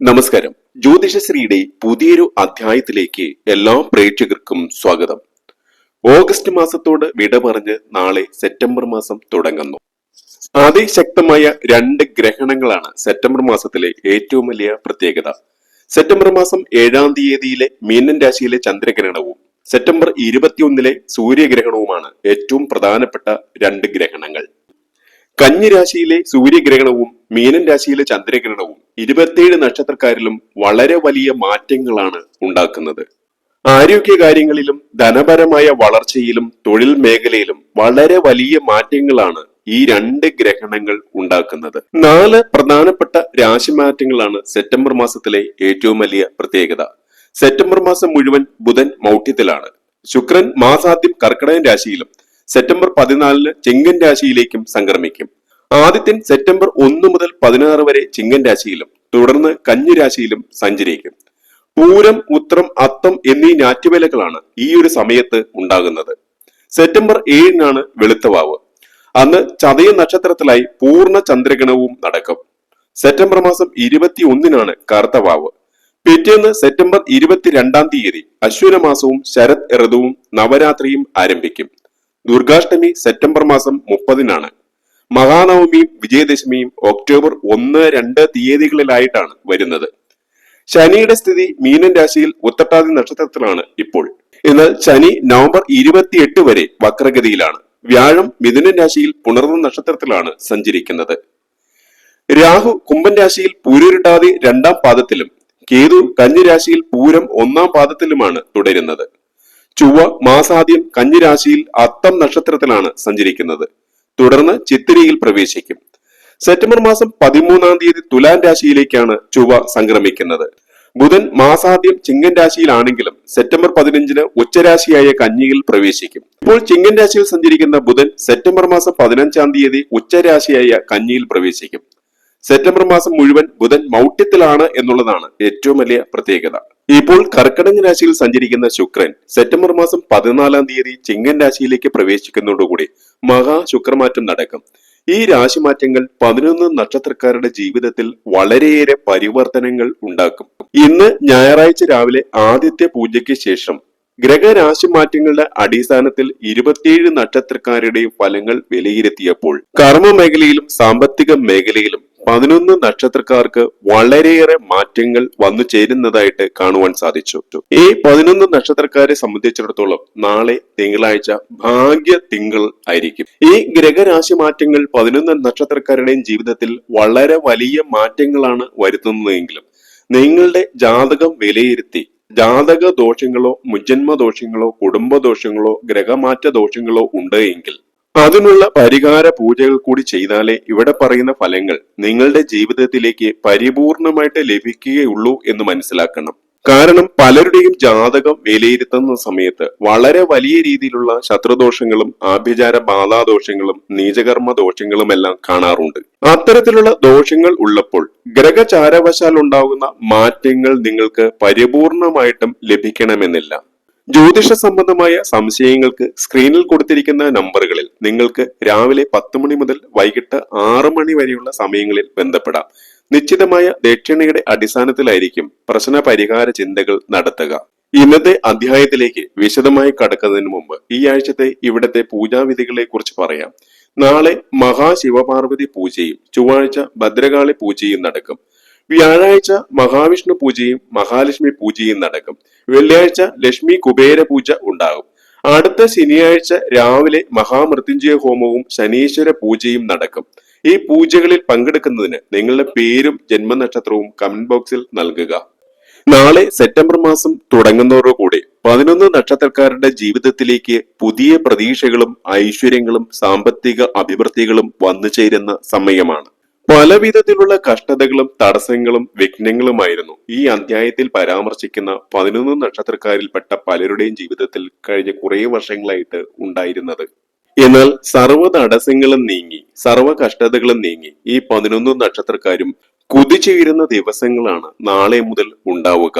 നമസ്കാരം. ജ്യോതിഷശ്രീയുടെ പുതിയൊരു അധ്യായത്തിലേക്ക് എല്ലാ പ്രേക്ഷകർക്കും സ്വാഗതം. ഓഗസ്റ്റ് മാസത്തോട് വിട പറഞ്ഞ് നാളെ സെപ്റ്റംബർ മാസം തുടങ്ങുന്നു. അതിശക്തമായ രണ്ട് ഗ്രഹണങ്ങളാണ് സെപ്റ്റംബർ മാസത്തിലെ ഏറ്റവും വലിയ പ്രത്യേകത. സെപ്റ്റംബർ മാസം ഏഴാം തീയതിയിലെ മീനൻ രാശിയിലെ ചന്ദ്രഗ്രഹണവും സെപ്റ്റംബർ ഇരുപത്തിയൊന്നിലെ സൂര്യഗ്രഹണവുമാണ് ഏറ്റവും പ്രധാനപ്പെട്ട രണ്ട് ഗ്രഹണങ്ങൾ. കന്നി രാശിയിലെ സൂര്യഗ്രഹണവും മീനൻ രാശിയിലെ ചന്ദ്രഗ്രഹണവും ഇരുപത്തിയേഴ് നക്ഷത്രക്കാരിലും വളരെ വലിയ മാറ്റങ്ങളാണ് ഉണ്ടാക്കുന്നത്. ആരോഗ്യ കാര്യങ്ങളിലും ധനപരമായ വളർച്ചയിലും തൊഴിൽ മേഖലയിലും വളരെ വലിയ മാറ്റങ്ങളാണ് ഈ രണ്ട് ഗ്രഹണങ്ങൾ ഉണ്ടാക്കുന്നത്. നാല് പ്രധാനപ്പെട്ട രാശിമാറ്റങ്ങളാണ് സെപ്റ്റംബർ മാസത്തിലെ ഏറ്റവും വലിയ പ്രത്യേകത. സെപ്റ്റംബർ മാസം മുഴുവൻ ബുധൻ മൗഢ്യത്തിലാണ്. ശുക്രൻ മാസാദ്യം കർക്കിടകൻ രാശിയിലും സെപ്റ്റംബർ പതിനാലിന് ചിങ്ങൻ രാശിയിലേക്കും സംക്രമിക്കും. ആദിത്യൻ സെപ്റ്റംബർ ഒന്ന് മുതൽ പതിനാറ് വരെ ചിങ്ങൻ രാശിയിലും തുടർന്ന് കന്നി രാശിയിലും സഞ്ചരിക്കും. പൂരം ഉത്രം അത്തം എന്നീ ഞാറ്റുവേലകളാണ് ഈ ഒരു സമയത്ത് ഉണ്ടാകുന്നത്. സെപ്റ്റംബർ ഏഴിനാണ് വെളുത്തവാവ്. അന്ന് ചതയ നക്ഷത്രത്തിലായി പൂർണ ചന്ദ്രഗണവും നടക്കും. സെപ്റ്റംബർ മാസം ഇരുപത്തി ഒന്നിനാണ് കറുത്തവാവ്. പിറ്റേന്ന് സെപ്റ്റംബർ ഇരുപത്തിരണ്ടാം തീയതി അശ്വന മാസവും ശരത് ഋതുവും നവരാത്രിയും ആരംഭിക്കും. ദുർഗാഷ്ടമി സെപ്റ്റംബർ മാസം മുപ്പതിനാണ്. മഹാനവമിയും വിജയദശമിയും ഒക്ടോബർ ഒന്ന് രണ്ട് തീയതികളിലായിട്ടാണ് വരുന്നത്. ശനിയുടെ സ്ഥിതി മീനൻ രാശിയിൽ ഉത്തട്ടാതി നക്ഷത്രത്തിലാണ് ഇപ്പോൾ. എന്നാൽ ശനി നവംബർ ഇരുപത്തിയെട്ട് വരെ വക്രഗതിയിലാണ്. വ്യാഴം മിഥുനൻ രാശിയിൽ പുണർന്ന നക്ഷത്രത്തിലാണ് സഞ്ചരിക്കുന്നത്. രാഹു കുംഭൻ രാശിയിൽ പൂരുരുട്ടാതി രണ്ടാം പാദത്തിലും കേതു കന്നി രാശിയിൽ പൂരം ഒന്നാം പാദത്തിലുമാണ് തുടരുന്നത്. ചൊവ്വ മാസാദ്യം കഞ്ഞിരാശിയിൽ അത്തം നക്ഷത്രത്തിലാണ് സഞ്ചരിക്കുന്നത്. തുടർന്ന് ചിത്തിരിയിൽ പ്രവേശിക്കും. സെപ്റ്റംബർ മാസം പതിമൂന്നാം തീയതി തുലാം രാശിയിലേക്കാണ് ചൊവ്വ സംക്രമിക്കുന്നത്. ബുധൻ മാസാദ്യം ചിങ്ങൻ രാശിയിലാണെങ്കിലും സെപ്റ്റംബർ പതിനഞ്ചിന് ഉച്ചരാശിയായ കഞ്ഞിയിൽ പ്രവേശിക്കും. ഇപ്പോൾ ചിങ്ങൻ രാശിയിൽ സഞ്ചരിക്കുന്ന ബുധൻ സെപ്റ്റംബർ മാസം പതിനഞ്ചാം തീയതി ഉച്ചരാശിയായ കഞ്ഞിയിൽ പ്രവേശിക്കും. സെപ്റ്റംബർ മാസം മുഴുവൻ ബുധൻ മൗഢ്യത്തിലാണ് എന്നുള്ളതാണ് ഏറ്റവും വലിയ പ്രത്യേകത. ഇപ്പോൾ കർക്കടക രാശിയിൽ സഞ്ചരിക്കുന്ന ശുക്രൻ സെപ്റ്റംബർ മാസം പതിനാലാം തീയതി ചിങ്ങൻ രാശിയിലേക്ക് പ്രവേശിക്കുന്നതോടുകൂടി മഹാ ശുക്രമാറ്റം നടക്കും. ഈ രാശി മാറ്റങ്ങൾ പതിനൊന്ന് നക്ഷത്രക്കാരുടെ ജീവിതത്തിൽ വളരെയേറെ പരിവർത്തനങ്ങൾ ഉണ്ടാക്കും. ഇന്ന് ഞായറാഴ്ച രാവിലെ ആദ്യത്തെ പൂജയ്ക്ക് ശേഷം ഗ്രഹരാശി മാറ്റങ്ങളുടെ അടിസ്ഥാനത്തിൽ ഇരുപത്തിയേഴ് നക്ഷത്രക്കാരുടെയും ഫലങ്ങൾ വിലയിരുത്തിയപ്പോൾ കർമ്മ മേഖലയിലും സാമ്പത്തിക മേഖലയിലും പതിനൊന്ന് നക്ഷത്രക്കാർക്ക് വളരെയേറെ മാറ്റങ്ങൾ വന്നു ചേരുന്നതായിട്ട് കാണുവാൻ സാധിച്ചു. ഈ പതിനൊന്ന് നക്ഷത്രക്കാരെ സംബന്ധിച്ചിടത്തോളം നാളെ തിങ്കളാഴ്ച ഭാഗ്യ തിങ്കൾ ആയിരിക്കും. ഈ ഗ്രഹരാശി മാറ്റങ്ങൾ പതിനൊന്ന് നക്ഷത്രക്കാരുടെയും ജീവിതത്തിൽ വളരെ വലിയ മാറ്റങ്ങളാണ് വരുത്തുന്നതെങ്കിലും നിങ്ങളുടെ ജാതകം വിലയിരുത്തി ജാതക ദോഷങ്ങളോ മുജന്മ ദോഷങ്ങളോ കുടുംബ ദോഷങ്ങളോ ഗ്രഹമാറ്റ ദോഷങ്ങളോ ഉണ്ട് എങ്കിൽ അതിനുള്ള പരിഹാര പൂജകൾ കൂടി ചെയ്താലേ ഇവിടെ പറയുന്ന ഫലങ്ങൾ നിങ്ങളുടെ ജീവിതത്തിലേക്ക് പരിപൂർണമായിട്ട് ലഭിക്കുകയുള്ളൂ എന്ന് മനസ്സിലാക്കണം. കാരണം പലരുടെയും ജാതകം വിലയിരുത്തുന്ന സമയത്ത് വളരെ വലിയ രീതിയിലുള്ള ശത്രുദോഷങ്ങളും ആഭ്യചാര ബാധാദോഷങ്ങളും നീചകർമ്മ ദോഷങ്ങളും എല്ലാം കാണാറുണ്ട്. അത്തരത്തിലുള്ള ദോഷങ്ങൾ ഉള്ളപ്പോൾ ഗ്രഹചാരവശാൽ ഉണ്ടാകുന്ന മാറ്റങ്ങൾ നിങ്ങൾക്ക് പരിപൂർണമായിട്ടും ലഭിക്കണമെന്നില്ല. ജ്യോതിഷ സംബന്ധമായ സംശയങ്ങൾക്ക് സ്ക്രീനിൽ കൊടുത്തിരിക്കുന്ന നമ്പറുകളിൽ നിങ്ങൾക്ക് രാവിലെ പത്ത് മണി മുതൽ വൈകിട്ട് ആറ് മണി വരെയുള്ള സമയങ്ങളിൽ ബന്ധപ്പെടാം. നിശ്ചിതമായ ദക്ഷിണയുടെ അടിസ്ഥാനത്തിലായിരിക്കും പ്രശ്ന പരിഹാര ചിന്തകൾ നടത്തുക. ഇന്നത്തെ അധ്യായത്തിലേക്ക് വിശദമായി കടക്കുന്നതിന് മുമ്പ് ഈ ആഴ്ചത്തെ ഇവിടത്തെ പൂജാവിധികളെ കുറിച്ച് പറയാം. നാളെ മഹാശിവപാർവതി പൂജയും ചൊവ്വാഴ്ച ഭദ്രകാളി പൂജയും നടക്കും. വ്യാഴാഴ്ച മഹാവിഷ്ണു പൂജയും മഹാലക്ഷ്മി പൂജയും നടക്കും. വെള്ളിയാഴ്ച ലക്ഷ്മി കുബേര പൂജ ഉണ്ടാകും. അടുത്ത ശനിയാഴ്ച രാവിലെ മഹാമൃത്യുഞ്ജയ ഹോമവും ശനീശ്വര പൂജയും നടക്കും. ഈ പൂജകളിൽ പങ്കെടുക്കുന്നതിന് നിങ്ങളുടെ പേരും ജന്മനക്ഷത്രവും കമന്റ് ബോക്സിൽ നൽകുക. നാളെ സെപ്റ്റംബർ മാസം തുടങ്ങുന്നതോടുകൂടി പതിനൊന്ന് നക്ഷത്രക്കാരുടെ ജീവിതത്തിലേക്ക് പുതിയ പ്രതീക്ഷകളും ഐശ്വര്യങ്ങളും സാമ്പത്തിക അഭിവൃദ്ധികളും വന്നു ചേരുന്ന സമയമാണ്. പല വിധത്തിലുള്ള കഷ്ടതകളും തടസ്സങ്ങളും വിഘ്നങ്ങളുമായിരുന്നു. ഈ അധ്യായത്തിൽ പരാമർശിക്കുന്ന പതിനൊന്ന് നക്ഷത്രക്കാരിൽപ്പെട്ട പലരുടെയും ജീവിതത്തിൽ കഴിഞ്ഞ കുറേ വർഷങ്ങളായിട്ട് ഉണ്ടായിരുന്നത്. എന്നാൽ സർവ തടസ്സങ്ങളും നീങ്ങി സർവ കഷ്ടതകളും നീങ്ങി ഈ പതിനൊന്ന് നക്ഷത്രക്കാരും കുതിച്ചുയരുന്ന ദിവസങ്ങളാണ് നാളെ മുതൽ ഉണ്ടാവുക.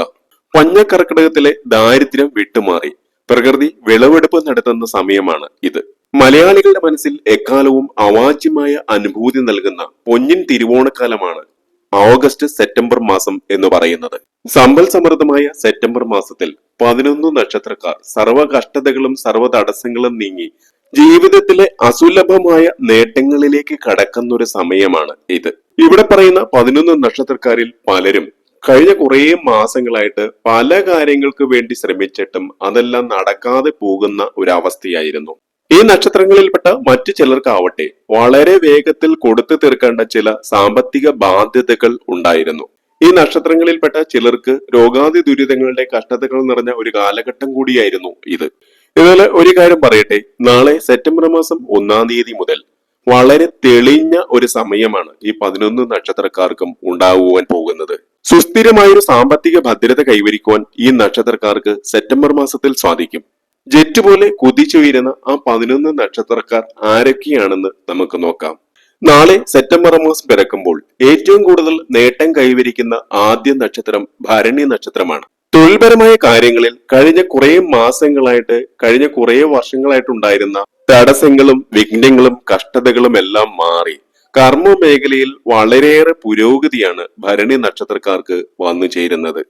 പഞ്ഞക്കർക്കിടകത്തിലെ ദാരിദ്ര്യം വിട്ടുമാറി. പ്രകൃതി വിളവെടുപ്പ് നടത്തുന്ന സമയമാണ് ഇത്. മലയാളികളുടെ മനസ്സിൽ എക്കാലവും അവാച്യമായ അനുഭൂതി നൽകുന്ന പൊന്നിൻ തിരുവോണക്കാലമാണ് ഓഗസ്റ്റ് സെപ്റ്റംബർ മാസം എന്ന് പറയുന്നത്. സമ്പൽ സമൃദ്ധമായ സെപ്റ്റംബർ മാസത്തിൽ പതിനൊന്ന് നക്ഷത്രക്കാർ സർവ കഷ്ടതകളും സർവ തടസ്സങ്ങളും നീങ്ങി ജീവിതത്തിലെ അസുലഭമായ നേട്ടങ്ങളിലേക്ക് കടക്കുന്നൊരു സമയമാണ് ഇത്. ഇവിടെ പറയുന്ന പതിനൊന്ന് നക്ഷത്രക്കാരിൽ പലരും കഴിഞ്ഞ കുറേ മാസങ്ങളായിട്ട് പല കാര്യങ്ങൾക്ക് വേണ്ടി ശ്രമിച്ചിട്ടും അതെല്ലാം നടക്കാതെ പോകുന്ന ഒരു അവസ്ഥയായിരുന്നു ഈ നക്ഷത്രങ്ങളിൽപ്പെട്ട മറ്റു ചിലർക്കാവട്ടെ വളരെ വേഗത്തിൽ കൊടുത്തു തീർക്കേണ്ട ചില സാമ്പത്തിക ബാധ്യതകൾ ഉണ്ടായിരുന്നു. ഈ നക്ഷത്രങ്ങളിൽപ്പെട്ട ചിലർക്ക് രോഗാതി ദുരിതങ്ങളുടെ കഷ്ടതകൾ നിറഞ്ഞ ഒരു കാലഘട്ടം കൂടിയായിരുന്നു ഇത്. ഇതുപോലെ ഒരു കാര്യം പറയട്ടെ നാളെ സെപ്റ്റംബർ മാസം ഒന്നാം തീയതി മുതൽ വളരെ തെളിഞ്ഞ ഒരു സമയമാണ് ഈ പതിനൊന്ന് നക്ഷത്രക്കാർക്കും ഉണ്ടാകുവാൻ പോകുന്നത്. സുസ്ഥിരമായൊരു സാമ്പത്തിക ഭദ്രത കൈവരിക്കുവാൻ ഈ നക്ഷത്രക്കാർക്ക് സെപ്റ്റംബർ മാസത്തിൽ സാധിക്കും. ജെറ്റ് പോലെ കുതിച്ചുയരുന്ന ആ പതിനൊന്ന് നക്ഷത്രക്കാർ ആരൊക്കെയാണെന്ന് നമുക്ക് നോക്കാം. നാളെ സെപ്റ്റംബർ മാസം പിറക്കുമ്പോൾ ഏറ്റവും കൂടുതൽ നേട്ടം കൈവരിക്കുന്ന ആദ്യ നക്ഷത്രം ഭരണി നക്ഷത്രമാണ്. തൊഴിൽപരമായ കാര്യങ്ങളിൽ കഴിഞ്ഞ കുറേ മാസങ്ങളായിട്ട് കഴിഞ്ഞ കുറെ വർഷങ്ങളായിട്ടുണ്ടായിരുന്ന തടസ്സങ്ങളും വിഘ്നങ്ങളും കഷ്ടതകളും എല്ലാം മാറി. കർമ്മ മേഖലയിൽ വളരെയേറെ പുരോഗതിയാണ് ഭരണി നക്ഷത്രക്കാർക്ക് വന്നു ചേരുന്നത്.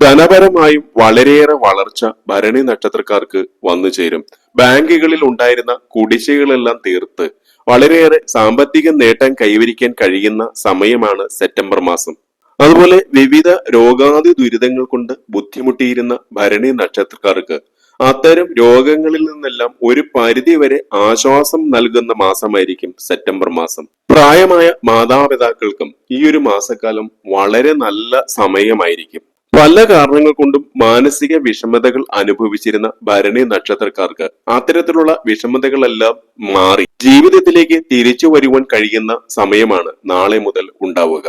ധനപരമായും വളരെയേറെ വളർച്ച ഭരണി നക്ഷത്രക്കാർക്ക് വന്നു ചേരും. ബാങ്കുകളിൽ ഉണ്ടായിരുന്ന കുടിശ്ശികളെല്ലാം തീർത്ത് വളരെയേറെ സാമ്പത്തിക നേട്ടം കൈവരിക്കാൻ കഴിയുന്ന സമയമാണ് സെപ്റ്റംബർ മാസം. അതുപോലെ വിവിധ രോഗാതി ദുരിതങ്ങൾ കൊണ്ട് ബുദ്ധിമുട്ടിയിരുന്ന ഭരണി നക്ഷത്രക്കാർക്ക് അത്തരം രോഗങ്ങളിൽ നിന്നെല്ലാം ഒരു പരിധി വരെ ആശ്വാസം നൽകുന്ന മാസമായിരിക്കും സെപ്റ്റംബർ മാസം. പ്രായമായ മാതാപിതാക്കൾക്കും ഈ ഒരു മാസക്കാലം വളരെ നല്ല സമയമായിരിക്കും. പല കാരണങ്ങൾ കൊണ്ടും മാനസിക വിഷമതകൾ അനുഭവിച്ചിരുന്ന ഭരണി നക്ഷത്രക്കാർക്ക് അത്തരത്തിലുള്ള വിഷമതകളെല്ലാം മാറി ജീവിതത്തിലേക്ക് തിരിച്ചു വരുവാൻ കഴിയുന്ന സമയമാണ് നാളെ മുതൽ ഉണ്ടാവുക.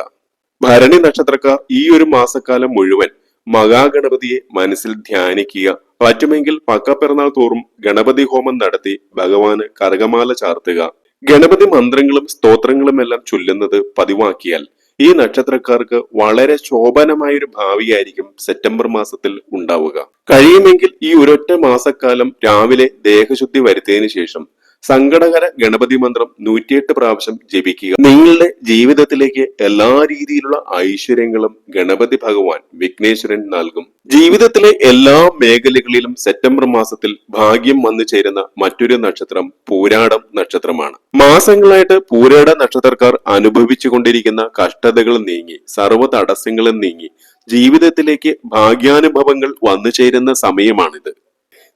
ഭരണി നക്ഷത്രക്കാർ ഈ ഒരു മാസക്കാലം മുഴുവൻ മഹാഗണപതിയെ മനസ്സിൽ ധ്യാനിക്കുക. പറ്റുമെങ്കിൽ പക്കപ്പിറന്നാൾ തോറും ഗണപതി ഹോമം നടത്തി ഭഗവാന് കറുകമാല ചാർത്തുക. ഗണപതി മന്ത്രങ്ങളും സ്തോത്രങ്ങളും എല്ലാം ചൊല്ലുന്നത് പതിവാക്കിയാൽ ഈ നക്ഷത്രക്കാർക്ക് വളരെ ശോഭനമായ ഒരു ഭാവിയായിരിക്കും സെപ്റ്റംബർ മാസത്തിൽ ഉണ്ടാവുക. കഴിയുമെങ്കിൽ ഈ ഒരൊറ്റ മാസക്കാലം രാവിലെ ദേഹശുദ്ധി വരുത്തിയതിനു ശേഷം സങ്കടകര ഗണപതി മന്ത്രം നൂറ്റിയെട്ട് പ്രാവശ്യം ജപിക്കുക. നിങ്ങളുടെ ജീവിതത്തിലേക്ക് എല്ലാ രീതിയിലുള്ള ഐശ്വര്യങ്ങളും ഗണപതി ഭഗവാൻ വിഘ്നേശ്വരൻ നൽകും. ജീവിതത്തിലെ എല്ലാ മേഖലകളിലും സെപ്റ്റംബർ മാസത്തിൽ ഭാഗ്യം വന്നു ചേരുന്ന മറ്റൊരു നക്ഷത്രം പൂരാടം നക്ഷത്രമാണ്. മാസങ്ങളായിട്ട് പൂരാട നക്ഷത്രക്കാർ അനുഭവിച്ചു കൊണ്ടിരിക്കുന്ന കഷ്ടതകൾ നീങ്ങി സർവ തടസ്സങ്ങളും നീങ്ങി ജീവിതത്തിലേക്ക് ഭാഗ്യാനുഭവങ്ങൾ വന്നു ചേരുന്ന സമയമാണിത്.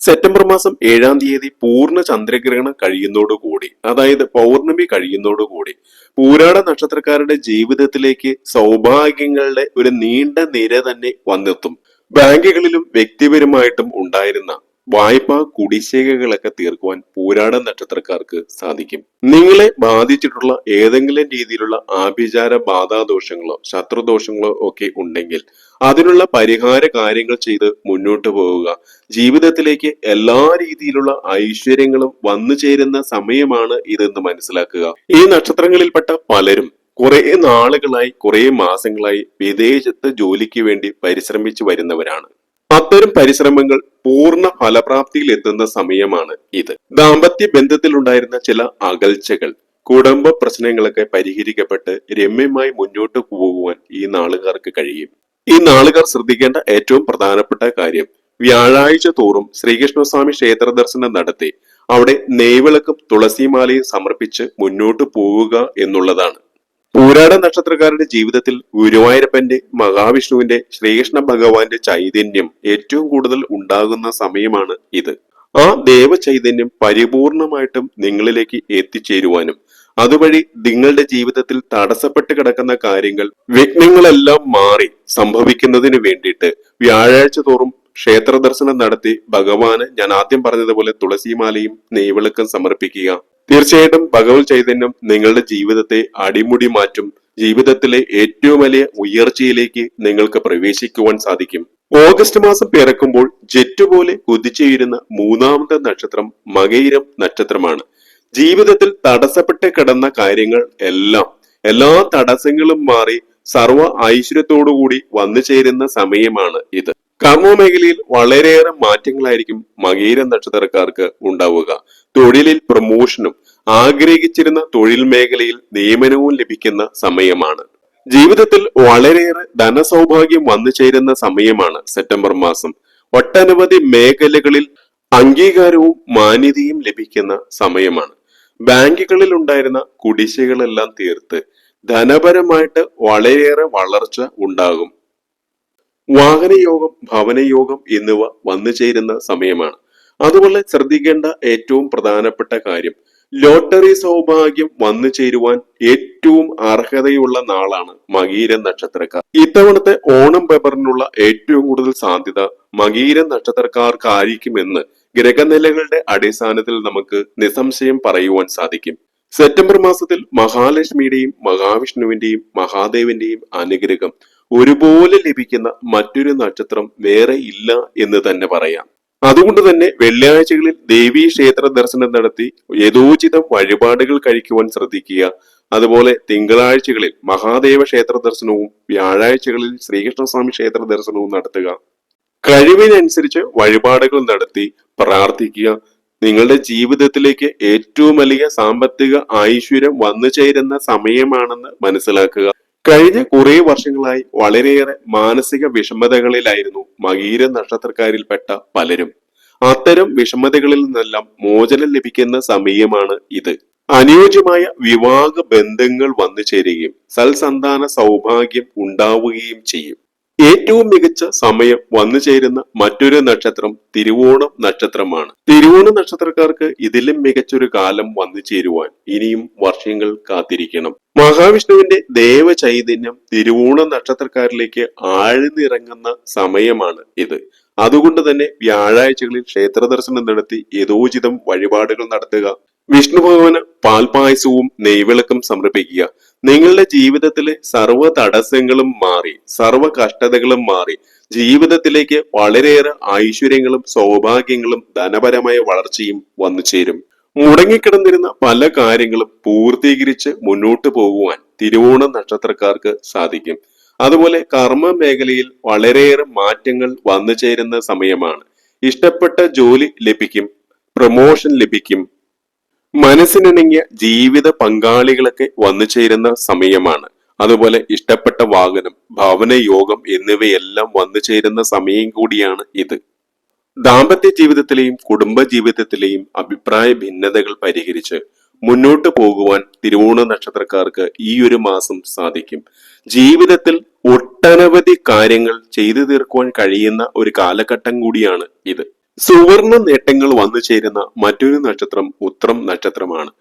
സെപ്റ്റംബർ മാസം ഏഴാം തീയതി പൂർണ ചന്ദ്രഗ്രഹണം കഴിയുന്നതോടുകൂടി അതായത് പൗർണമി കഴിയുന്നതോടുകൂടി പൂരാട നക്ഷത്രക്കാരുടെ ജീവിതത്തിലേക്ക് സൗഭാഗ്യങ്ങളുടെ ഒരു നീണ്ട നിര തന്നെ വന്നെത്തും. ബാങ്കുകളിലും വ്യക്തിപരമായിട്ടും ഉണ്ടായിരുന്ന വായ്പ കുടിശ്ശികകളൊക്കെ തീർക്കുവാൻ പൂരാട നക്ഷത്രക്കാർക്ക് സാധിക്കും. നിങ്ങളെ ബാധിച്ചിട്ടുള്ള ഏതെങ്കിലും രീതിയിലുള്ള ആഭിചാര ബാധാദോഷങ്ങളോ ശത്രുദോഷങ്ങളോ ഒക്കെ ഉണ്ടെങ്കിൽ അതിനുള്ള പരിഹാര കാര്യങ്ങൾ ചെയ്ത് മുന്നോട്ട് പോവുക. ജീവിതത്തിലേക്ക് എല്ലാ രീതിയിലുള്ള ഐശ്വര്യങ്ങളും വന്നു ചേരുന്ന സമയമാണ് ഇതെന്ന് മനസ്സിലാക്കുക. ഈ നക്ഷത്രങ്ങളിൽപ്പെട്ട പലരും കുറെ നാളുകളായി കുറെ മാസങ്ങളായി വിദേശത്ത് ജോലിക്ക് വേണ്ടി പരിശ്രമിച്ചു വരുന്നവരാണ്. അത്തരം പരിശ്രമങ്ങൾ പൂർണ ഫലപ്രാപ്തിയിൽ എത്തുന്ന സമയമാണ് ഇത്. ദാമ്പത്യ ബന്ധത്തിലുണ്ടായിരുന്ന ചില അകൽച്ചകൾ കുടുംബ പ്രശ്നങ്ങളൊക്കെ പരിഹരിക്കപ്പെട്ട് രമ്യമായി മുന്നോട്ട് പോകുവാൻ ഈ നാളുകാർക്ക് കഴിയും. ഈ നാളുകാർ ശ്രദ്ധിക്കേണ്ട ഏറ്റവും പ്രധാനപ്പെട്ട കാര്യം വ്യാഴാഴ്ച തോറും ശ്രീകൃഷ്ണസ്വാമി ക്ഷേത്ര ദർശനം നടത്തി അവിടെ നെയ്വിളക്കും തുളസിമാലയും സമർപ്പിച്ച് മുന്നോട്ട് പോവുക എന്നുള്ളതാണ്. പൂരാട നക്ഷത്രക്കാരുടെ ജീവിതത്തിൽ ഗുരുവായൂരപ്പന്റെ മഹാവിഷ്ണുവിന്റെ ശ്രീകൃഷ്ണ ഭഗവാന്റെ ചൈതന്യം ഏറ്റവും കൂടുതൽ ഉണ്ടാകുന്ന സമയമാണ് ഇത്. ആ ദേവ ചൈതന്യം പരിപൂർണമായിട്ടും നിങ്ങളിലേക്ക് എത്തിച്ചേരുവാനും അതുവഴി നിങ്ങളുടെ ജീവിതത്തിൽ തടസ്സപ്പെട്ട് കിടക്കുന്ന കാര്യങ്ങൾ വിഘ്നങ്ങളെല്ലാം മാറി സംഭവിക്കുന്നതിന് വേണ്ടിയിട്ട് വ്യാഴാഴ്ച തോറും ക്ഷേത്ര ദർശനം നടത്തി ഭഗവാന് ഞാൻ ആദ്യം പറഞ്ഞതുപോലെ തുളസിമാലയും നെയ്വിളക്കം സമർപ്പിക്കുക. തീർച്ചയായിട്ടും ഭഗവത് ചൈതന്യം നിങ്ങളുടെ ജീവിതത്തെ അടിമുടി മാറ്റും. ജീവിതത്തിലെ ഏറ്റവും വലിയ ഉയർച്ചയിലേക്ക് നിങ്ങൾക്ക് പ്രവേശിക്കുവാൻ സാധിക്കും. ഓഗസ്റ്റ് മാസം പിറക്കുമ്പോൾ ജെറ്റ് പോലെ കുതിച്ചുയരുന്ന മൂന്നാമത്തെ നക്ഷത്രം മകയിരം നക്ഷത്രമാണ്. ജീവിതത്തിൽ തടസ്സപ്പെട്ട് കിടന്ന കാര്യങ്ങൾ എല്ലാം എല്ലാ തടസ്സങ്ങളും മാറി സർവ ഐശ്വര്യത്തോടുകൂടി വന്നു ചേരുന്ന സമയമാണ് ഇത്. കർമ്മ മേഖലയിൽ വളരെയേറെ മാറ്റങ്ങളായിരിക്കും മകീര നക്ഷത്രക്കാർക്ക് ഉണ്ടാവുക. തൊഴിലിൽ പ്രമോഷനും ആഗ്രഹിച്ചിരുന്ന തൊഴിൽ മേഖലയിൽ നിയമനവും ലഭിക്കുന്ന സമയമാണ്. ജീവിതത്തിൽ വളരെയേറെ ധനസൗഭാഗ്യം വന്നു ചേരുന്ന സമയമാണ് സെപ്റ്റംബർ മാസം. ഒട്ടനവധി മേഖലകളിൽ അംഗീകാരവും മാന്യതയും ലഭിക്കുന്ന സമയമാണ്. ബാങ്കുകളിൽ ഉണ്ടായിരുന്ന കുടിശ്ശികളെല്ലാം തീർത്ത് ധനപരമായിട്ട് വളരെയേറെ വളർച്ച ഉണ്ടാകും. വാഹനയോഗം ഭവനയോഗം എന്നിവ വന്നു ചേരുന്ന സമയമാണ്. അതുപോലെ ശ്രദ്ധിക്കേണ്ട ഏറ്റവും പ്രധാനപ്പെട്ട കാര്യം ലോട്ടറി സൗഭാഗ്യം വന്നു ചേരുവാൻ ഏറ്റവും അർഹതയുള്ള നാളാണ് മകീര നക്ഷത്രക്കാർ. ഇത്തവണത്തെ ഓണം പേപ്പറിനുള്ള ഏറ്റവും കൂടുതൽ സാധ്യത മകീര നക്ഷത്രക്കാർക്കായിരിക്കുമെന്ന് ഗ്രഹനിലകളുടെ അടിസ്ഥാനത്തിൽ നമുക്ക് നിസ്സംശയം പറയുവാൻ സാധിക്കും. സെപ്റ്റംബർ മാസത്തിൽ മഹാലക്ഷ്മിയുടെയും മഹാവിഷ്ണുവിന്റെയും മഹാദേവന്റെയും അനുഗ്രഹം ഒരുപോലെ ലഭിക്കുന്ന മറ്റൊരു നക്ഷത്രം വേറെ ഇല്ല എന്ന് തന്നെ പറയാം. അതുകൊണ്ട് തന്നെ വെള്ളിയാഴ്ചകളിൽ ദേവീ ക്ഷേത്ര ദർശനം നടത്തി യഥോചിതം വഴിപാടുകൾ കഴിക്കുവാൻ ശ്രദ്ധിക്കുക. അതുപോലെ തിങ്കളാഴ്ചകളിൽ മഹാദേവ ക്ഷേത്ര ദർശനവും വ്യാഴാഴ്ചകളിൽ ശ്രീകൃഷ്ണസ്വാമി ക്ഷേത്ര ദർശനവും നടത്തുക. കഴിവിനനുസരിച്ച് വഴിപാടുകൾ നടത്തി പ്രാർത്ഥിക്കുക. നിങ്ങളുടെ ജീവിതത്തിലേക്ക് ഏറ്റവും വലിയ സാമ്പത്തിക ഐശ്വര്യം വന്നു ചേരുന്ന സമയമാണെന്ന് മനസ്സിലാക്കുക. കഴിഞ്ഞ കുറെ വർഷങ്ങളായി വളരെയേറെ മാനസിക വിഷമതകളിലായിരുന്നു മകീര നക്ഷത്രക്കാരിൽപ്പെട്ട പലരും. അത്തരം വിഷമതകളിൽ നിന്നെല്ലാം മോചനം ലഭിക്കുന്ന സമയമാണ് ഇത്. അനുയോജ്യമായ വിവാഹ ബന്ധങ്ങൾ വന്നു ചേരുകയും സൽസന്താന സൗഭാഗ്യം ഉണ്ടാവുകയും ചെയ്യും. ഏറ്റവും മികച്ച സമയം വന്നു ചേരുന്ന മറ്റൊരു നക്ഷത്രം തിരുവോണം നക്ഷത്രമാണ്. തിരുവോണ നക്ഷത്രക്കാർക്ക് ഇതിലും മികച്ചൊരു കാലം വന്നു ചേരുവാൻ ഇനിയും വർഷങ്ങൾ കാത്തിരിക്കണം. മഹാവിഷ്ണുവിന്റെ ദേവചൈതന്യം തിരുവോണ നക്ഷത്രക്കാരിലേക്ക് ആഴ്ന്നിറങ്ങുന്ന സമയമാണ് ഇത്. അതുകൊണ്ട് തന്നെ വ്യാഴാഴ്ചകളിൽ ക്ഷേത്ര ദർശനം നടത്തി യഥോചിതം വഴിപാടുകൾ നടത്തുക വിഷ്ണു ഭഗവാന് പാൽപായസവും നെയ്വിളക്കും സമർപ്പിക്കുക. നിങ്ങളുടെ ജീവിതത്തിലെ സർവ തടസ്സങ്ങളും മാറി സർവ കഷ്ടതകളും മാറി. ജീവിതത്തിലേക്ക് വളരെയേറെ ഐശ്വര്യങ്ങളും സൗഭാഗ്യങ്ങളും ധനപരമായ വളർച്ചയും വന്നു ചേരും. മുടങ്ങിക്കിടന്നിരുന്ന പല കാര്യങ്ങളും പൂർത്തീകരിച്ച് മുന്നോട്ട് പോകുവാൻ തിരുവോണ നക്ഷത്രക്കാർക്ക് സാധിക്കും. അതുപോലെ കർമ്മ മേഖലയിൽ വളരെയേറെ മാറ്റങ്ങൾ വന്നു ചേരുന്ന സമയമാണ്. ഇഷ്ടപ്പെട്ട ജോലി ലഭിക്കും പ്രമോഷൻ ലഭിക്കും മനസ്സിനിണങ്ങിയ ജീവിത പങ്കാളികളൊക്കെ വന്നു ചേരുന്ന സമയമാണ്. അതുപോലെ ഇഷ്ടപ്പെട്ട വാഹനം ഭവന യോഗം എന്നിവയെല്ലാം വന്നു ചേരുന്ന സമയം കൂടിയാണ് ഇത്. ദാമ്പത്യ ജീവിതത്തിലെയും കുടുംബ ജീവിതത്തിലെയും അഭിപ്രായ ഭിന്നതകൾ പരിഹരിച്ച് മുന്നോട്ട് പോകുവാൻ തിരുവോണ നക്ഷത്രക്കാർക്ക് ഈ ഒരു മാസം സാധിക്കും. ജീവിതത്തിൽ ഒട്ടനവധി കാര്യങ്ങൾ ചെയ്തു തീർക്കുവാൻ കഴിയുന്ന ഒരു കാലഘട്ടം കൂടിയാണ് ഇത്. സുവർണ നേട്ടങ്ങൾ വന്നു ചേരുന്ന മറ്റൊരു നക്ഷത്രം ഉത്രം നക്ഷത്രമാണ്.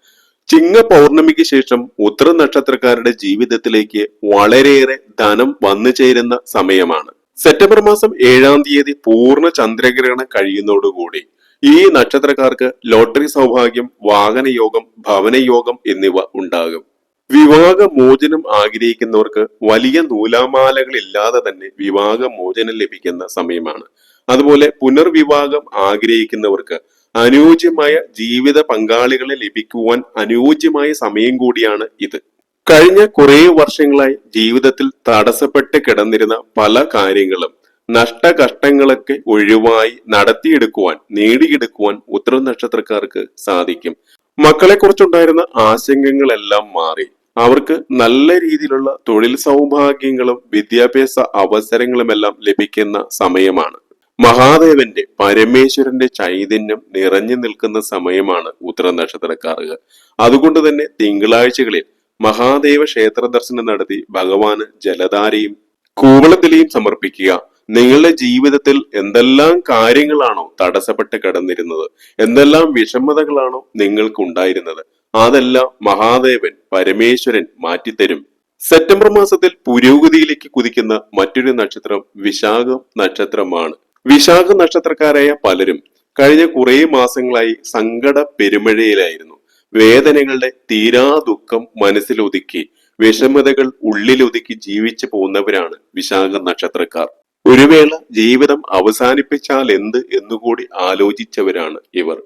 ചിങ്ങ പൗർണമിക്ക് ശേഷം ഉത്തര നക്ഷത്രക്കാരുടെ ജീവിതത്തിലേക്ക് വളരെയേറെ ധനം വന്നു ചേരുന്ന സമയമാണ്. സെപ്റ്റംബർ മാസം ഏഴാം തീയതി പൂർണ ചന്ദ്രഗ്രഹണം കഴിയുന്നതോടുകൂടി ഈ നക്ഷത്രക്കാർക്ക് ലോട്ടറി സൗഭാഗ്യം വാഹനയോഗം ഭവനയോഗം എന്നിവ ഉണ്ടാകും. വിവാഹ മോചനം ആഗ്രഹിക്കുന്നവർക്ക് വലിയ നൂലാമാലകളില്ലാതെ തന്നെ വിവാഹ മോചനം ലഭിക്കുന്ന സമയമാണ്. അതുപോലെ പുനർവിവാഹം ആഗ്രഹിക്കുന്നവർക്ക് അനുയോജ്യമായ ജീവിത പങ്കാളികളെ ലഭിക്കുവാൻ അനുയോജ്യമായ സമയം കൂടിയാണ് ഇത്. കഴിഞ്ഞ കുറെ വർഷങ്ങളായി ജീവിതത്തിൽ തടസ്സപ്പെട്ട് കിടന്നിരുന്ന പല കാര്യങ്ങളും നഷ്ടകഷ്ടങ്ങളൊക്കെ ഒഴിവായി നടത്തിയെടുക്കുവാൻ നേടിയെടുക്കുവാൻ ഉത്തര നക്ഷത്രക്കാർക്ക് സാധിക്കും. മക്കളെ കുറിച്ചുണ്ടായിരുന്ന ആശങ്കകളെല്ലാം മാറി. അവർക്ക് നല്ല രീതിയിലുള്ള തൊഴിൽ സൗഭാഗ്യങ്ങളും വിദ്യാഭ്യാസ അവസരങ്ങളുമെല്ലാം ലഭിക്കുന്ന സമയമാണ്. മഹാദേവന്റെ പരമേശ്വരന്റെ ചൈതന്യം നിറഞ്ഞു നിൽക്കുന്ന സമയമാണ് ഉത്തര നക്ഷത്രക്കാർക്ക് അതുകൊണ്ട് തന്നെ തിങ്കളാഴ്ചകളിൽ മഹാദേവ ക്ഷേത്ര ദർശനം നടത്തി ഭഗവാന് ജലധാരയും കൂവളത്തിലെയും സമർപ്പിക്കുക. നിങ്ങളുടെ ജീവിതത്തിൽ എന്തെല്ലാം കാര്യങ്ങളാണോ തടസ്സപ്പെട്ട് കിടന്നിരുന്നത്? എന്തെല്ലാം വിഷമതകളാണോ നിങ്ങൾക്ക് ഉണ്ടായിരുന്നത് അതെല്ലാം മഹാദേവൻ പരമേശ്വരൻ മാറ്റിത്തരും. സെപ്റ്റംബർ മാസത്തിൽ പുരോഗതിയിലേക്ക് കുതിക്കുന്ന മറ്റൊരു നക്ഷത്രം വിശാഖം നക്ഷത്രമാണ്. വിശാഖ നക്ഷത്രക്കാരായ പലരും കഴിഞ്ഞ കുറേ മാസങ്ങളായി സങ്കട പെരുമഴയിലായിരുന്നു. വേദനകളുടെ തീരാ ദുഃഖം മനസ്സിലൊതുക്കി വിഷമതകൾ ഉള്ളിലൊതുക്കി ജീവിച്ചു പോകുന്നവരാണ് വിശാഖ നക്ഷത്രക്കാർ. ഒരു വേള ജീവിതം അവസാനിപ്പിച്ചാൽ എന്ത് എന്നുകൂടി ആലോചിച്ചവരാണ് ഇവർ.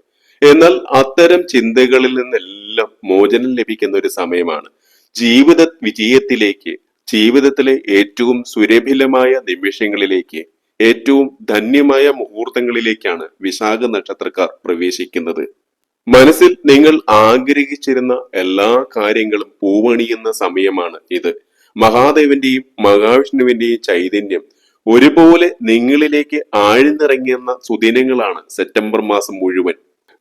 എന്നാൽ അത്തരം ചിന്തകളിൽ നിന്നെല്ലാം മോചനം ലഭിക്കുന്ന ഒരു സമയമാണ്. ജീവിത വിജയത്തിലേക്ക് ജീവിതത്തിലെ ഏറ്റവും സുരഭിലമായ നിമിഷങ്ങളിലേക്ക് ഏറ്റവും ധന്യമായ മുഹൂർത്തങ്ങളിലേക്കാണ് വിശാഖ നക്ഷത്രക്കാർ പ്രവേശിക്കുന്നത്. മനസ്സിൽ നിങ്ങൾ ആഗ്രഹിച്ചിരുന്ന എല്ലാ കാര്യങ്ങളും പൂവണിയുന്ന സമയമാണ് ഇത്. മഹാദേവന്റെയും മഹാവിഷ്ണുവിന്റെയും ചൈതന്യം ഒരുപോലെ നിങ്ങളിലേക്ക് ആഴ്ന്നിറങ്ങിയെന്ന സുദിനങ്ങളാണ് സെപ്റ്റംബർ മാസം മുഴുവൻ.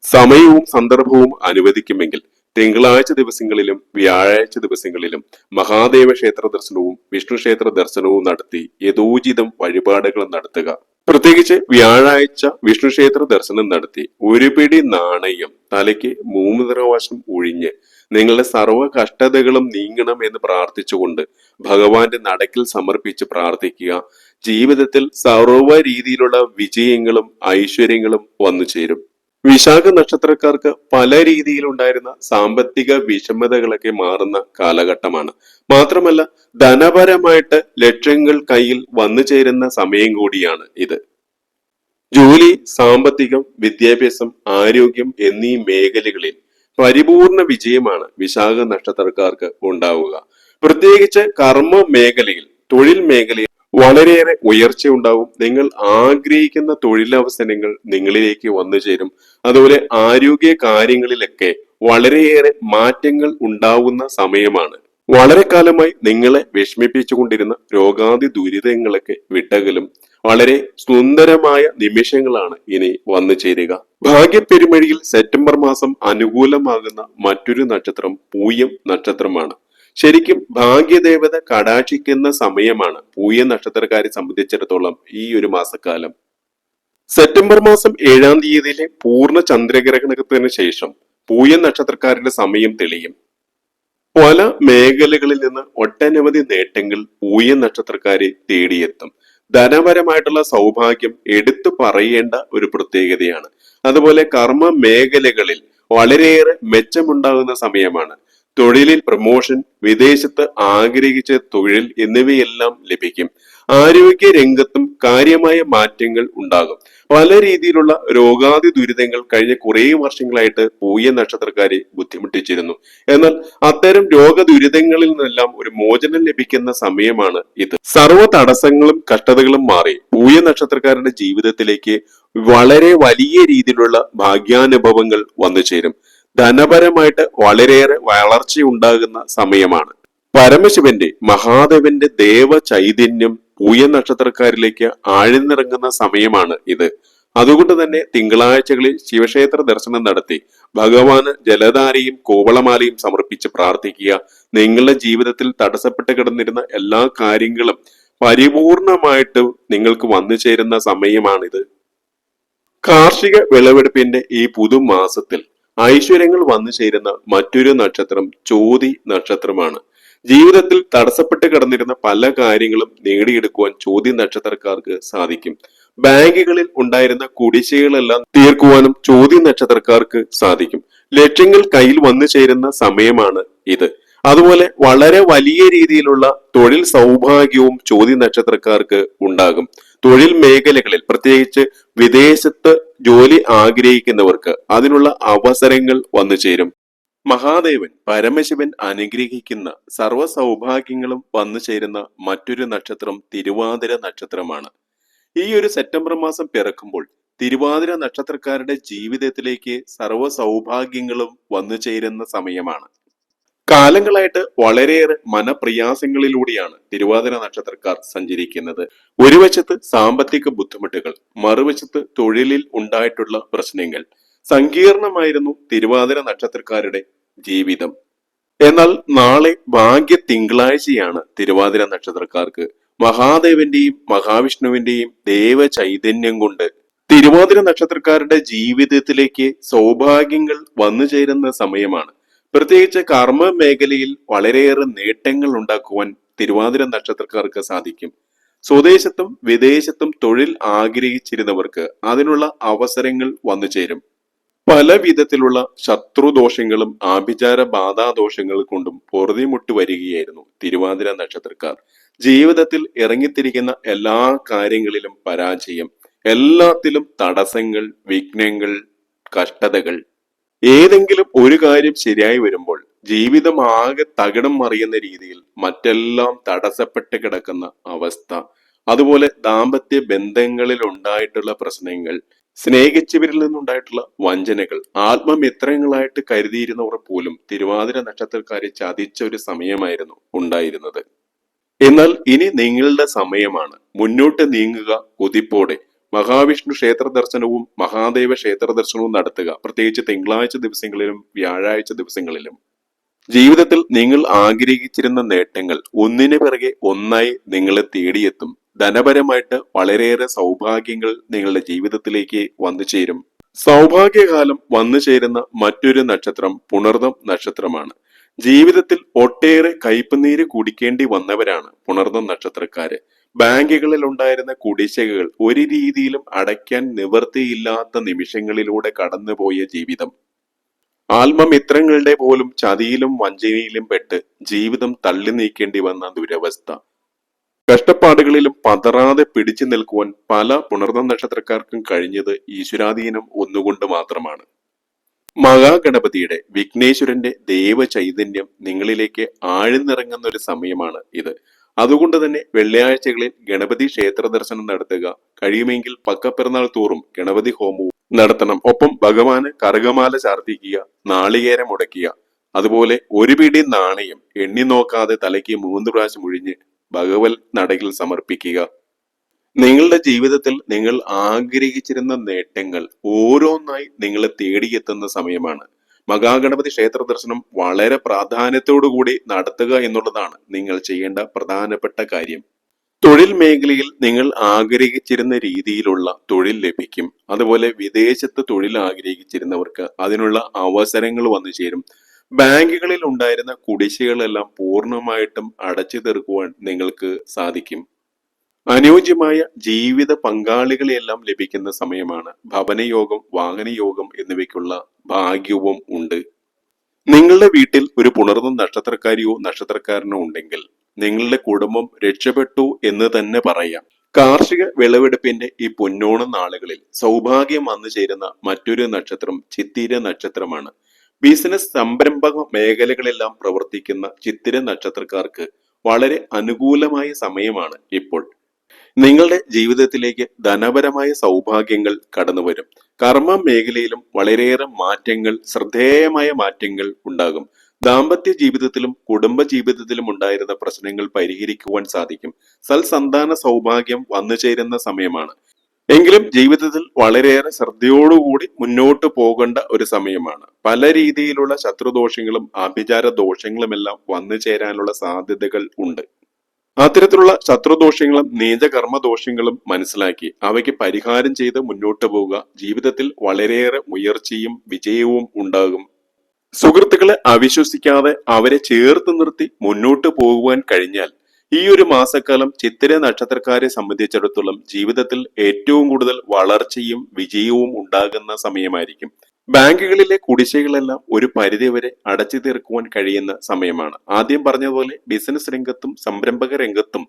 സമയവും സന്ദർഭവും അനുവദിക്കുമെങ്കിൽ തിങ്കളാഴ്ച ദിവസങ്ങളിലും വ്യാഴാഴ്ച ദിവസങ്ങളിലും മഹാദേവ ക്ഷേത്ര ദർശനവും വിഷ്ണു ക്ഷേത്ര ദർശനവും നടത്തി യഥോചിതം വഴിപാടുകൾ നടത്തുക. പ്രത്യേകിച്ച് വ്യാഴാഴ്ച വിഷ്ണു ക്ഷേത്ര ദർശനം നടത്തി ഒരു പിടി നാണയം തലയ്ക്ക് മൂന്ന് ഒഴിഞ്ഞ് നിങ്ങളുടെ സർവ കഷ്ടതകളും നീങ്ങണം എന്ന് പ്രാർത്ഥിച്ചുകൊണ്ട് ഭഗവാന്റെ നടക്കിൽ സമർപ്പിച്ച് പ്രാർത്ഥിക്കുക. ജീവിതത്തിൽ സർവ രീതിയിലുള്ള വിജയങ്ങളും ഐശ്വര്യങ്ങളും വന്നു ചേരും വിശാഖ നക്ഷത്രക്കാർക്ക് പല രീതിയിലുണ്ടായിരുന്ന സാമ്പത്തിക വിഷമതകളൊക്കെ മാറുന്ന കാലഘട്ടമാണ്. മാത്രമല്ല ധനപരമായിട്ട് ലക്ഷ്യങ്ങൾ കയ്യിൽ വന്നു ചേരുന്ന സമയം കൂടിയാണ് ഇത്. ജോലി സാമ്പത്തികം വിദ്യാഭ്യാസം ആരോഗ്യം എന്നീ മേഖലകളിൽ പരിപൂർണ വിജയമാണ് വിശാഖ നക്ഷത്രക്കാർക്ക് ഉണ്ടാവുക. പ്രത്യേകിച്ച് കർമ്മ മേഖലയിൽ തൊഴിൽ മേഖലയിൽ വളരെയേറെ ഉയർച്ച ഉണ്ടാവും നിങ്ങൾ ആഗ്രഹിക്കുന്ന തൊഴിലവസരങ്ങൾ നിങ്ങളിലേക്ക് വന്നു ചേരും. അതുപോലെ ആരോഗ്യ കാര്യങ്ങളിലൊക്കെ വളരെയേറെ മാറ്റങ്ങൾ ഉണ്ടാവുന്ന സമയമാണ്. വളരെ കാലമായി നിങ്ങളെ വിഷമിപ്പിച്ചുകൊണ്ടിരുന്ന രോഗാതി ദുരിതങ്ങളൊക്കെ വിട്ടകലും വളരെ സുന്ദരമായ നിമിഷങ്ങളാണ് ഇനി വന്നു ചേരുക. ഭാഗ്യപ്പെരുമഴിയിൽ സെപ്റ്റംബർ മാസം അനുകൂലമാകുന്ന മറ്റൊരു നക്ഷത്രം പൂയം നക്ഷത്രമാണ്. ശരിക്കും ഭാഗ്യദേവത കടാക്ഷിക്കുന്ന സമയമാണ് പൂയ നക്ഷത്രക്കാരെ സംബന്ധിച്ചിടത്തോളം ഈ ഒരു മാസക്കാലം. സെപ്റ്റംബർ മാസം ഏഴാം തീയതിയിലെ പൂർണ ചന്ദ്രഗ്രഹണത്തിന് ശേഷം പൂയ നക്ഷത്രക്കാരുടെ സമയം തെളിയും. പല മേഖലകളിൽ നിന്ന് ഒട്ടനവധി നേട്ടങ്ങൾ പൂയ നക്ഷത്രക്കാരെ തേടിയെത്തും. ധനപരമായിട്ടുള്ള സൗഭാഗ്യം എടുത്തു പറയേണ്ട ഒരു പ്രത്യേകതയാണ്. അതുപോലെ കർമ്മ മേഖലകളിൽ വളരെയേറെ മെച്ചമുണ്ടാകുന്ന സമയമാണ്. തൊഴിലിൽ പ്രമോഷൻ വിദേശത്ത് ആഗ്രഹിച്ച തൊഴിൽ എന്നിവയെല്ലാം ലഭിക്കും. ആരോഗ്യ രംഗത്തും കാര്യമായ മാറ്റങ്ങൾ ഉണ്ടാകും. പല രീതിയിലുള്ള രോഗാതി ദുരിതങ്ങൾ കഴിഞ്ഞ കുറേ വർഷങ്ങളായിട്ട് പൂയ നക്ഷത്രക്കാരെ ബുദ്ധിമുട്ടിച്ചിരുന്നു. എന്നാൽ അത്തരം രോഗ ദുരിതങ്ങളിൽ നിന്നെല്ലാം ഒരു മോചനം ലഭിക്കുന്ന സമയമാണ് ഇത്. സർവ തടസ്സങ്ങളും കഷ്ടതകളും മാറി. പൂയ നക്ഷത്രക്കാരുടെ ജീവിതത്തിലേക്ക് വളരെ വലിയ രീതിയിലുള്ള ഭാഗ്യാനുഭവങ്ങൾ വന്നു ചേരും ധനപരമായിട്ട് വളരെയേറെ വളർച്ചയുണ്ടാകുന്ന സമയമാണ്. പരമശിവന്റെ മഹാദേവന്റെ ദേവ ചൈതന്യം പൂയ നക്ഷത്രക്കാരിലേക്ക് ആഴ്ന്നിറങ്ങുന്ന സമയമാണ് ഇത്. അതുകൊണ്ട് തന്നെ തിങ്കളാഴ്ചകളിൽ ശിവക്ഷേത്ര ദർശനം നടത്തി ഭഗവാന് ജലധാരയും കോവളമാലയും സമർപ്പിച്ച് പ്രാർത്ഥിക്കുക. നിങ്ങളുടെ ജീവിതത്തിൽ തടസ്സപ്പെട്ട് കിടന്നിരുന്ന എല്ലാ കാര്യങ്ങളും പരിപൂർണമായിട്ട് നിങ്ങൾക്ക് വന്നു ചേരുന്ന സമയമാണിത്. കാർഷിക വിളവെടുപ്പിന്റെ ഈ പുതുമാസത്തിൽ ഐശ്വര്യങ്ങൾ വന്നു ചേരുന്ന മറ്റൊരു നക്ഷത്രം ചോതി നക്ഷത്രമാണ്. ജീവിതത്തിൽ തടസ്സപ്പെട്ട് കിടന്നിരുന്ന പല കാര്യങ്ങളും നേടിയെടുക്കുവാൻ ചോദ്യ നക്ഷത്രക്കാർക്ക് സാധിക്കും. ബാങ്കുകളിൽ ഉണ്ടായിരുന്ന കുടിശ്ശികളെല്ലാം തീർക്കുവാനും ചോദ്യ നക്ഷത്രക്കാർക്ക് സാധിക്കും. ലക്ഷ്യങ്ങൾ കയ്യിൽ വന്നു ചേരുന്ന സമയമാണ് ഇത്. അതുപോലെ വളരെ വലിയ രീതിയിലുള്ള തൊഴിൽ സൗഭാഗ്യവും ചോദ്യ നക്ഷത്രക്കാർക്ക് ഉണ്ടാകും. തൊഴിൽ മേഖലകളിൽ പ്രത്യേകിച്ച് വിദേശത്ത് ജോലി ആഗ്രഹിക്കുന്നവർക്ക് അതിനുള്ള അവസരങ്ങൾ വന്നു ചേരും. മഹാദേവൻ പരമശിവൻ അനുഗ്രഹിക്കുന്ന സർവ സൗഭാഗ്യങ്ങളും വന്നു ചേരുന്ന മറ്റൊരു നക്ഷത്രം തിരുവാതിര നക്ഷത്രമാണ്. ഈ ഒരു സെപ്റ്റംബർ മാസം പിറക്കുമ്പോൾ തിരുവാതിര നക്ഷത്രക്കാരുടെ ജീവിതത്തിലേക്ക് സർവ സൗഭാഗ്യങ്ങളും വന്നു ചേരുന്ന സമയമാണ്. കാലങ്ങളായിട്ട് വളരെയേറെ മനപ്രയാസങ്ങളിലൂടെയാണ് തിരുവാതിര നക്ഷത്രക്കാർ സഞ്ചരിക്കുന്നത്. ഒരു വശത്ത് സാമ്പത്തിക ബുദ്ധിമുട്ടുകൾ മറുവശത്ത് തൊഴിലിൽ ഉണ്ടായിട്ടുള്ള പ്രശ്നങ്ങൾ. സങ്കീർണമായിരുന്നു തിരുവാതിര നക്ഷത്രക്കാരുടെ ജീവിതം. എന്നാൽ നാളെ ഭാഗ്യ തിങ്കളാഴ്ചയാണ് തിരുവാതിര നക്ഷത്രക്കാർക്ക് മഹാദേവന്റെയും മഹാവിഷ്ണുവിന്റെയും ദേവ ചൈതന്യം കൊണ്ട് തിരുവാതിര നക്ഷത്രക്കാരുടെ ജീവിതത്തിലേക്ക് സൗഭാഗ്യങ്ങൾ വന്നു ചേരുന്ന സമയമാണ്. പ്രത്യേകിച്ച് കർമ്മ മേഖലയിൽ വളരെയേറെ നേട്ടങ്ങൾ ഉണ്ടാക്കുവാൻ തിരുവാതിര നക്ഷത്രക്കാർക്ക് സാധിക്കും. സ്വദേശത്തും വിദേശത്തും തൊഴിൽ ആഗ്രഹിച്ചിരുന്നവർക്ക് അതിനുള്ള അവസരങ്ങൾ വന്നു ചേരും. പല വിധത്തിലുള്ള ശത്രുദോഷങ്ങളും ആഭിചാര ബാധാദോഷങ്ങൾ കൊണ്ടും പൊറുതിമുട്ട് വരികയായിരുന്നു തിരുവാതിര നക്ഷത്രക്കാർ. ജീവിതത്തിൽ ഇറങ്ങിത്തിരിക്കുന്ന എല്ലാ കാര്യങ്ങളിലും പരാജയം എല്ലാത്തിലും തടസ്സങ്ങൾ വിഘ്നങ്ങൾ കഷ്ടതകൾ ഏതെങ്കിലും ഒരു കാര്യം ശരിയായി വരുമ്പോൾ ജീവിതം ആകെ തകിടം മറിയുന്ന രീതിയിൽ മറ്റെല്ലാം തടസ്സപ്പെട്ട് കിടക്കുന്ന അവസ്ഥ. അതുപോലെ ദാമ്പത്യ ബന്ധങ്ങളിൽ ഉണ്ടായിട്ടുള്ള പ്രശ്നങ്ങൾ സ്നേഹിച്ചവരിൽ നിന്നുണ്ടായിട്ടുള്ള വഞ്ചനകൾ ആത്മമിത്രങ്ങളായിട്ട് കരുതിയിരുന്നവർ പോലും തിരുവാതിര നക്ഷത്രക്കാരെ ചതിച്ച ഒരു സമയമായിരുന്നു ഉണ്ടായിരുന്നത്. എന്നാൽ ഇനി നിങ്ങളുടെ സമയമാണ്. മുന്നോട്ട് നീങ്ങുക കുതിപ്പോടെ. മഹാവിഷ്ണു ക്ഷേത്ര ദർശനവും മഹാദേവ ക്ഷേത്ര ദർശനവും നടത്തുക. പ്രത്യേകിച്ച് തിങ്കളാഴ്ച ദിവസങ്ങളിലും വ്യാഴാഴ്ച ദിവസങ്ങളിലും. ജീവിതത്തിൽ നിങ്ങൾ ആഗ്രഹിച്ചിരുന്ന നേട്ടങ്ങൾ ഒന്നിനു പിറകെ ഒന്നായി നിങ്ങളെ തേടിയെത്തും. ധനപരമായിട്ട് വളരെയേറെ സൗഭാഗ്യങ്ങൾ നിങ്ങളുടെ ജീവിതത്തിലേക്ക് വന്നു ചേരും. സൗഭാഗ്യകാലം വന്നു ചേരുന്ന മറ്റൊരു നക്ഷത്രം പുണർദം നക്ഷത്രമാണ്. ജീവിതത്തിൽ ഒട്ടേറെ കയ്പുനീര് കുടിക്കേണ്ടി വന്നവരാണ് പുണർദം നക്ഷത്രക്കാര്. ബാങ്കുകളിൽ ഉണ്ടായിരുന്ന കുടിശ്ശികകൾ ഒരു രീതിയിലും അടയ്ക്കാൻ നിവൃത്തിയില്ലാത്ത നിമിഷങ്ങളിലൂടെ കടന്നുപോയ ജീവിതം. ആത്മമിത്രങ്ങളുടെ പോലും ചതിയിലും വഞ്ചനയിലും പെട്ട് ജീവിതം തള്ളി നീക്കേണ്ടി വന്ന ദുരവസ്ഥ. കഷ്ടപ്പാടുകളിലും പതറാതെ പിടിച്ചു നിൽക്കുവാൻ പല പുണർന്ന നക്ഷത്രക്കാർക്കും കഴിഞ്ഞത് ഈശ്വരാധീനം ഒന്നുകൊണ്ട് മാത്രമാണ്. മഹാഗണപതിയുടെ വിഘ്നേശ്വരന്റെ ദൈവ ചൈതന്യം നിങ്ങളിലേക്ക് ആഴ്ന്നിറങ്ങുന്ന ഒരു സമയമാണ് ഇത്. അതുകൊണ്ട് തന്നെ വെള്ളിയാഴ്ചകളിൽ ഗണപതി ക്ഷേത്ര ദർശനം നടത്തുക. കഴിയുമെങ്കിൽ പക്കപ്പിറന്നാൾ തോറും ഗണപതി ഹോമവും നടത്തണം. ഒപ്പം ഭഗവാന് കറുകമാല ചാർത്തിക്കുക നാളികേരം മുടക്കുക അതുപോലെ ഒരു പിടി നാണയം എണ്ണി നോക്കാതെ തലയ്ക്ക് മൂന്ന് പ്രാവശ്യം ഒഴിഞ്ഞ് ഭഗവത് നടയിൽ സമർപ്പിക്കുക. നിങ്ങളുടെ ജീവിതത്തിൽ നിങ്ങൾ ആഗ്രഹിച്ചിരുന്ന നേട്ടങ്ങൾ ഓരോന്നായി നിങ്ങളെ തേടിയെത്തുന്ന സമയമാണ്. മഹാഗണപതി ക്ഷേത്ര ദർശനം വളരെ പ്രാധാന്യത്തോടു കൂടി നടത്തുക എന്നുള്ളതാണ് നിങ്ങൾ ചെയ്യേണ്ട പ്രധാനപ്പെട്ട കാര്യം. തൊഴിൽ മേഖലയിൽ നിങ്ങൾ ആഗ്രഹിച്ചിരുന്ന രീതിയിലുള്ള തൊഴിൽ ലഭിക്കും. അതുപോലെ വിദേശത്ത് തൊഴിൽ ആഗ്രഹിച്ചിരുന്നവർക്ക് അതിനുള്ള അവസരങ്ങൾ വന്നു ചേരും. ബാങ്കുകളിൽ ഉണ്ടായിരുന്ന കുടിശ്ശികളെല്ലാം പൂർണമായിട്ടും അടച്ചു തീർക്കുവാൻ നിങ്ങൾക്ക് സാധിക്കും. അനുയോജ്യമായ ജീവിത പങ്കാളികളെയെല്ലാം ലഭിക്കുന്ന സമയമാണ് ഭവനയോഗം വാഹനയോഗം എന്നിവയ്ക്കുള്ള ഭാഗ്യവും ഉണ്ട്. നിങ്ങളുടെ വീട്ടിൽ ഒരു പുണർന്ന നക്ഷത്രക്കാരിയോ നക്ഷത്രക്കാരനോ ഉണ്ടെങ്കിൽ നിങ്ങളുടെ കുടുംബം രക്ഷപ്പെട്ടു എന്ന് തന്നെ പറയാം. കാർഷിക വിളവെടുപ്പിന്റെ ഈ പൊന്നോണം നാളുകളിൽ സൗഭാഗ്യം വന്നു ചേരുന്ന മറ്റൊരു നക്ഷത്രം ചിത്തിര നക്ഷത്രമാണ്. ബിസിനസ് സംരംഭക മേഖലകളെല്ലാം പ്രവർത്തിക്കുന്ന ചിത്തിര നക്ഷത്രക്കാർക്ക് വളരെ അനുകൂലമായ സമയമാണ് ഇപ്പോൾ. നിങ്ങളുടെ ജീവിതത്തിലേക്ക് ധനപരമായ സൗഭാഗ്യങ്ങൾ കടന്നു വരും കർമ്മ മേഖലയിലും വളരെയേറെ മാറ്റങ്ങൾ ശ്രദ്ധേയമായ മാറ്റങ്ങൾ ഉണ്ടാകും. ദാമ്പത്യ ജീവിതത്തിലും കുടുംബ ജീവിതത്തിലും ഉണ്ടായിരുന്ന പ്രശ്നങ്ങൾ പരിഹരിക്കുവാൻ സാധിക്കും. സൽസന്താന സൗഭാഗ്യം വന്നു ചേരുന്ന സമയമാണ്. എങ്കിലും ജീവിതത്തിൽ വളരെയേറെ ശ്രദ്ധയോടുകൂടി മുന്നോട്ട് പോകേണ്ട ഒരു സമയമാണ്. പല രീതിയിലുള്ള ശത്രുദോഷങ്ങളും ആഭിചാര ദോഷങ്ങളുമെല്ലാം വന്നു ചേരാനുള്ള സാധ്യതകൾ ഉണ്ട്. അത്തരത്തിലുള്ള ശത്രുദോഷങ്ങളും നീചകർമ്മ ദോഷങ്ങളും മനസ്സിലാക്കി അവയ്ക്ക് പരിഹാരം ചെയ്ത് മുന്നോട്ട് പോവുക ജീവിതത്തിൽ വളരെയേറെ ഉയർച്ചയും വിജയവും ഉണ്ടാകും. സുഹൃത്തുക്കളെ അവിശ്വസിക്കാതെ അവരെ ചേർത്ത് നിർത്തി മുന്നോട്ട് പോകുവാൻ കഴിഞ്ഞാൽ ഈ ഒരു മാസക്കാലം ചിത്തിര നക്ഷത്രക്കാരെ സംബന്ധിച്ചിടത്തോളം ജീവിതത്തിൽ ഏറ്റവും കൂടുതൽ വളർച്ചയും വിജയവും ഉണ്ടാകുന്ന സമയമായിരിക്കും. ബാങ്കുകളിലെ കുടിശ്ശികളെല്ലാം ഒരു പരിധിവരെ അടച്ചു തീർക്കുവാൻ കഴിയുന്ന സമയമാണ്. ആദ്യം പറഞ്ഞതുപോലെ ബിസിനസ് രംഗത്തും സംരംഭക രംഗത്തും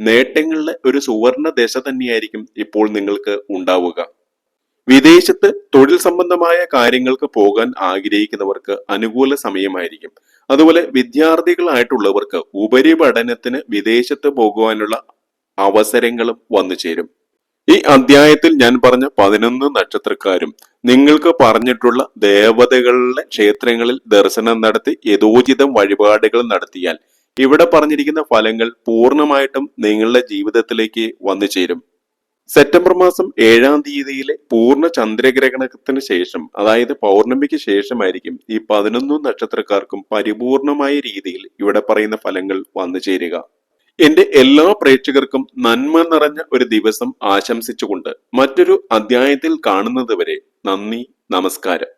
നേട്ടങ്ങളുടെ ഒരു സുവർണ ദശ തന്നെയായിരിക്കും ഇപ്പോൾ നിങ്ങൾക്ക് ഉണ്ടാവുക. വിദേശത്ത് തൊഴിൽ സംബന്ധമായ കാര്യങ്ങൾക്ക് പോകാൻ ആഗ്രഹിക്കുന്നവർക്ക് അനുകൂല സമയമായിരിക്കും. അതുപോലെ വിദ്യാർത്ഥികളായിട്ടുള്ളവർക്ക് ഉപരിപഠനത്തിന് വിദേശത്ത് പോകുവാനുള്ള അവസരങ്ങളും വന്നു ചേരും ഈ അധ്യായത്തിൽ ഞാൻ പറഞ്ഞ പതിനൊന്ന് നക്ഷത്രക്കാരും നിങ്ങൾക്ക് പറഞ്ഞിട്ടുള്ള ദേവതകളുടെ ക്ഷേത്രങ്ങളിൽ ദർശനം നടത്തി യഥോചിതം വഴിപാടുകൾ നടത്തിയാൽ ഇവിടെ പറഞ്ഞിരിക്കുന്ന ഫലങ്ങൾ പൂർണമായിട്ടും നിങ്ങളുടെ ജീവിതത്തിലേക്ക് വന്നു ചേരും. സെപ്റ്റംബർ മാസം ഏഴാം തീയതിയിലെ പൂർണ ചന്ദ്രഗ്രഹണത്തിന് ശേഷം അതായത് പൗർണമിക്ക് ശേഷമായിരിക്കും ഈ പതിനൊന്നു നക്ഷത്രക്കാർക്കും പരിപൂർണമായ രീതിയിൽ ഇവിടെ പറയുന്ന ഫലങ്ങൾ വന്നു ചേരുക. എന്റെ എല്ലാ പ്രേക്ഷകർക്കും നന്മ നിറഞ്ഞ ഒരു ദിവസം ആശംസിച്ചുകൊണ്ട് മറ്റൊരു അധ്യായത്തിൽ കാണുന്നതുവരെ നന്ദി നമസ്കാരം.